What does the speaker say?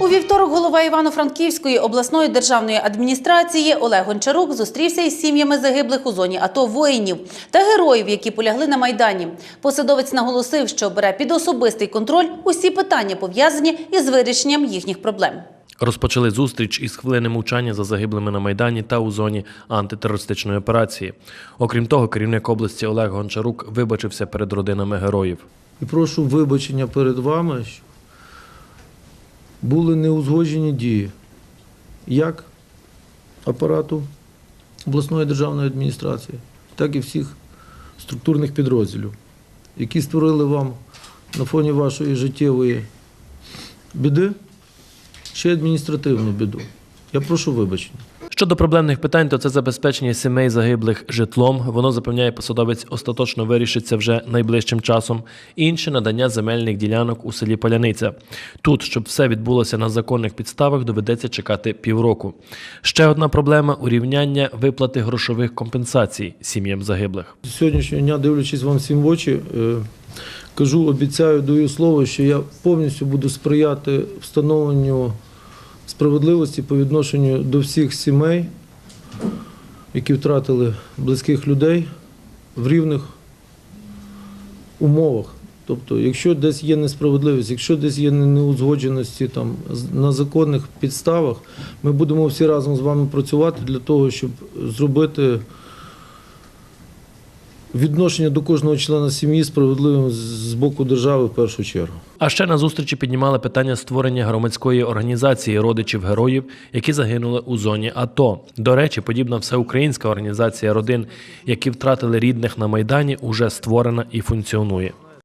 У вівторок голова Івано-Франківської обласної державної адміністрації Олег Гончарук зустрівся із сім'ями загиблих у зоні АТО воїнів та героїв, які полягли на майдані. Посадовець наголосив, що бере під особистий контроль усі питання пов'язані із вирішенням їхніх проблем. Розпочали зустріч із хвилини мовчання за загиблими на майдані та у зоні антитерористичної операції. Окрім того, керівник області Олег Гончарук вибачився перед родинами героїв. І прошу вибачення перед вами, що були неузгоджені дії як апарату обласної державної адміністрації, так і всіх структурних підрозділів, які створили вам на фоні вашої життєвої біди ще адміністративну біду. Я прошу вибачення. Щодо проблемних питань, то це забезпечення сімей загиблих житлом. Воно запевняє посадовець остаточно вирішиться вже найближчим часом. Інше надання земельних ділянок у селі Поляниця. Тут, щоб все відбулося на законних підставах, доведеться чекати півроку. Ще одна проблема урівняння виплати грошових компенсацій сім'ям загиблих. Сьогоднішнього дня, дивлячись вам всім в очі, е, кажу, обіцяю, даю слово, що я повністю буду сприяти встановленню справедливості по відношенню до всіх сімей, які втратили близьких людей в рівних умовах. Тобто, якщо десь є несправедливість, якщо десь є неузгодженості там на законних підставах, ми будемо всі разом з вами працювати для того, щоб зробити відношення до кожного члена сім'ї справедливим з- боку держави в першу чергу. А ще на зустрічі піднімали питання створення громадської організації родичів героїв, які загинули у зоні АТО. До речі, подібна всеукраїнська організація родин, які втратили рідних на майдані, уже створена і функціонує.